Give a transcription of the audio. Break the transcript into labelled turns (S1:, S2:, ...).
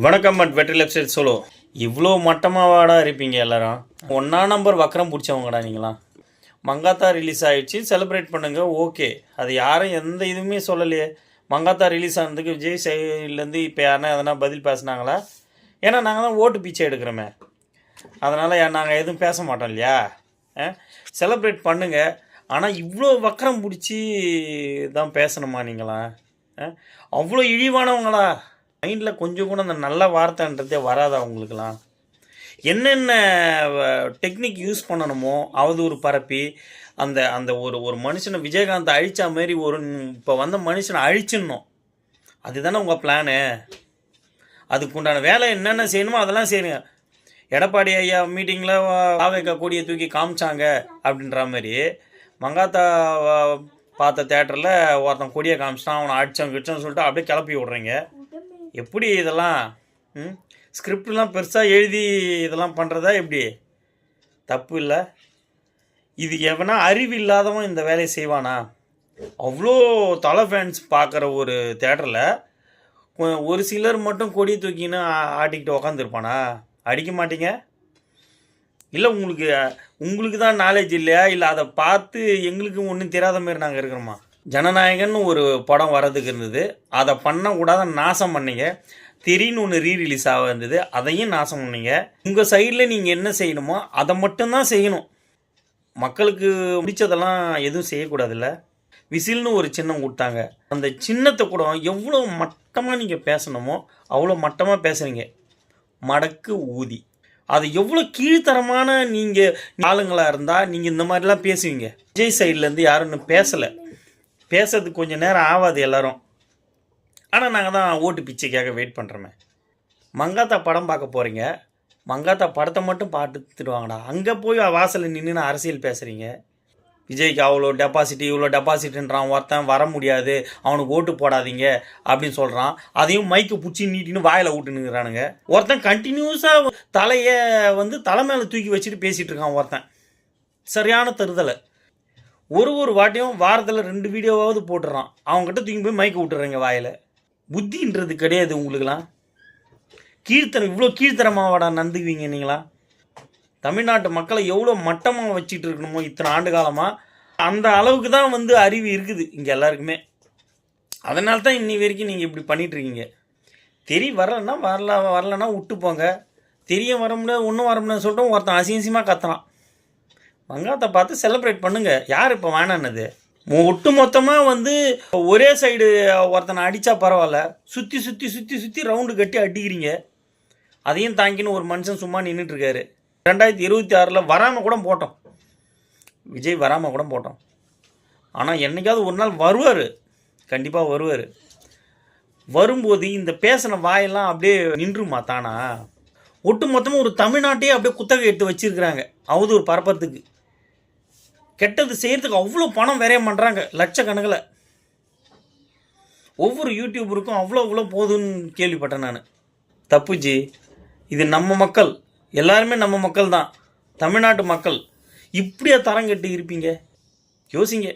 S1: வணக்கம் பட் வெற்றி லெப்சைட் சொல்லோ இவ்வளோ மட்டமாவாடா இருப்பீங்க எல்லாரும். ஒன்றா நம்பர் வக்கரம் பிடிச்சவங்கடா நீங்களாம். மங்காத்தா ரிலீஸ் ஆகிடுச்சு செலிப்ரேட் பண்ணுங்கள் ஓகே. அது யாரும் எந்த இதுவுமே சொல்லலையே. மங்காத்தா ரிலீஸ் ஆனதுக்கு விஜய் சைட்லேருந்து இப்போ யாருன்னா எதனா பதில் பேசுனாங்களா? ஏன்னா நாங்கள் தான் ஓட்டு பிச்சை எடுக்கிறோமே. அதனால் நாங்கள் எதுவும் பேச மாட்டோம் இல்லையா? செலிப்ரேட் பண்ணுங்கள் ஆனால் இவ்வளோ வக்கரம் பிடிச்சி தான் பேசணுமா நீங்களாம்? அவ்வளோ இழிவானவங்களா? மைண்டில் கொஞ்சம் கூட அந்த நல்ல வார்த்தைன்றதே வராதா உங்களுக்குலாம் என்னென்ன டெக்னிக் யூஸ் பண்ணணுமோ அவதூறு பரப்பி அந்த அந்த ஒரு ஒரு மனுஷனை விஜயகாந்த் அழிச்ச மாதிரி ஒரு இப்போ வந்த மனுஷனை அழிச்சிடணும். அதுதானே உங்கள் பிளானு அதுக்கு உண்டான வேலை என்னென்ன செய்யணுமோ அதெல்லாம் செய்யுங்க. எடப்பாடி ஐயா மீட்டிங்கில் ஆவேக்கா கொடியை தூக்கி காமிச்சாங்க அப்படின்ற மாதிரி மங்காத்தா பார்த்த தேட்டரில் ஒருத்தன் கொடியை காமிச்சிட்டான் அவனை அடிச்சான் கிடிச்சான்னு சொல்லிட்டு அப்படியே கிளப்பி விட்றீங்க. எப்படி இதெல்லாம் ம் பெருசாக எழுதி இதெல்லாம் பண்ணுறதா எப்படி? தப்பு இல்லை. இது எவனா அறிவு இல்லாதவன் இந்த வேலையை செய்வானா? அவ்வளோ தலை ஃபேன்ஸ் பார்க்குற ஒரு தேட்டரில் ஒரு சிலர் மட்டும் கொடி தூக்கின்னு ஆட்டிக்கிட்டு உக்காந்துருப்பானா? அடிக்க மாட்டீங்க? இல்லை உங்களுக்கு உங்களுக்கு தான் நாலேஜ் இல்லையா? இல்லை அதை பார்த்து எங்களுக்கு ஒன்றும் தெரியாத மாதிரி நாங்கள் இருக்கிறோமா? ஜனநாயகன் ஒரு படம் வரதுக்கு இருந்தது. அதை பண்ணக்கூடாத நாசம் பண்ணீங்க. திரின்னு ஒன்று ரீ ரிலீஸ் ஆக இருந்தது. அதையும் நாசம் பண்ணீங்க. உங்கள் சைடில் நீங்கள் என்ன செய்யணுமோ அதை மட்டும்தான் செய்யணும். மக்களுக்கு முடித்ததெல்லாம் எதுவும் செய்யக்கூடாதுல்ல? விசில்னு ஒரு சின்னம் கொடுத்தாங்க. அந்த சின்னத்தை கூட எவ்வளோ மட்டமாக நீங்கள் பேசணுமோ அவ்வளோ மட்டமாக பேசுகிறீங்க மடக்கு ஊதி. அது எவ்வளோ கீழ்த்தரமான நீங்கள் ஆளுங்களாக இருந்தால் நீங்கள் இந்த மாதிரிலாம் பேசுவீங்க. விஜய் சைட்லேருந்து யாரும் இன்னும் பேசலை. பேசுறதுக்கு கொஞ்சம் நேரம் ஆகாது எல்லோரும். ஆனால் நாங்கள் தான் ஓட்டு பிச்சைக்காக வெயிட் பண்ணுறோமே மங்காத்தா படம் பார்க்க போகிறீங்க மங்காத்தா படத்தை மட்டும் பார்த்துட்டு வாங்கடா அங்கே போய் வாசலில் நின்று அரசியல் பேசுகிறீங்க விஜய்க்கு அவ்வளோ டெபாசிட் இவ்வளோ டெபாசிட்ன்றான் ஒருத்தன் வர முடியாது. அவனுக்கு ஓட்டு போடாதீங்க அப்படின்னு சொல்கிறான் அதையும் மைக்கு பிடிச்சி நீட்டின்னு வாயில் விட்டுனுங்கிறானுங்க ஒருத்தன் கண்டினியூஸாக தலையை வந்து தலை மேலே தூக்கி வச்சுட்டு பேசிகிட்டு இருக்கான் ஒருத்தன். சரியான தருதலை. ஒரு ஒரு வாட்டியும் வாரத்தில் ரெண்டு வீடியோவாவது போட்டுறான். அவங்ககிட்ட தூக்கி போய் மைக்கு விட்டுறீங்க வாயில். புத்தின்றது கிடையாது உங்களுக்குலாம் கீழ்த்தனம் இவ்வளோ கீழ்த்தரமாவாடா நந்துக்குவீங்க நீங்களா? தமிழ்நாட்டு மக்களை எவ்வளோ மட்டமாக வச்சுட்டு இருக்கணுமோ இத்தனை ஆண்டு காலமாக அந்த அளவுக்கு தான் வந்து அறிவு இருக்குது இங்கே எல்லாருக்குமே. அதனால தான் இன்னி வரைக்கும் நீங்கள் இப்படி பண்ணிகிட்ருக்கீங்க இருக்கீங்க. தெரி வரலன்னா வரல வரலன்னா விட்டு போங்க தெரியும் வர முடியாது ஒன்றும் வர முடியாது சொல்லிட்டு ஒருத்தன் அசிங்கசியமாக கத்துறான். வங்காத்தை பார்த்து செலிப்ரேட் பண்ணுங்க. யார் இப்போ வேணான்னது ஒட்டு மொத்தமாக வந்து ஒரே சைடு ஒருத்தனை அடித்தா பரவாயில்ல. சுற்றி சுற்றி சுற்றி சுற்றி ரவுண்டு கட்டி அடிக்கிறீங்க. அதையும் தாங்கின்னு ஒரு மனுஷன் சும்மா நின்றுட்டுருக்காரு ரெண்டாயிரத்தி இருபத்தி ஆறில் வராமல் கூட போட்டோம். விஜய் வராமல் கூட போட்டோம். ஆனால் என்னைக்காவது ஒரு நாள் வருவார். கண்டிப்பாக வருவார். வரும்போது இந்த பேசின வாயெல்லாம் அப்படியே நின்றுமா தானா? ஒட்டு மொத்தமாக ஒரு தமிழ்நாட்டையே அப்படியே குத்தகை எடுத்து வச்சிருக்கிறாங்க அவதூறு பரப்பத்துக்கு கெட்டது செய்கிறதுக்கு அவ்வளோ பணம் விரயம் பண்ணுறாங்க லட்சக்கணக்கில். ஒவ்வொரு யூடியூபருக்கும் அவ்வளோ அவ்வளோ போதுன்னு கேள்விப்பட்டேன் நான். தப்புஜி இது நம்ம மக்கள் எல்லாருமே நம்ம மக்கள் தான் தமிழ்நாட்டு மக்கள். இப்படியா தரம் கட்டி இருப்பீங்க? யோசிங்க.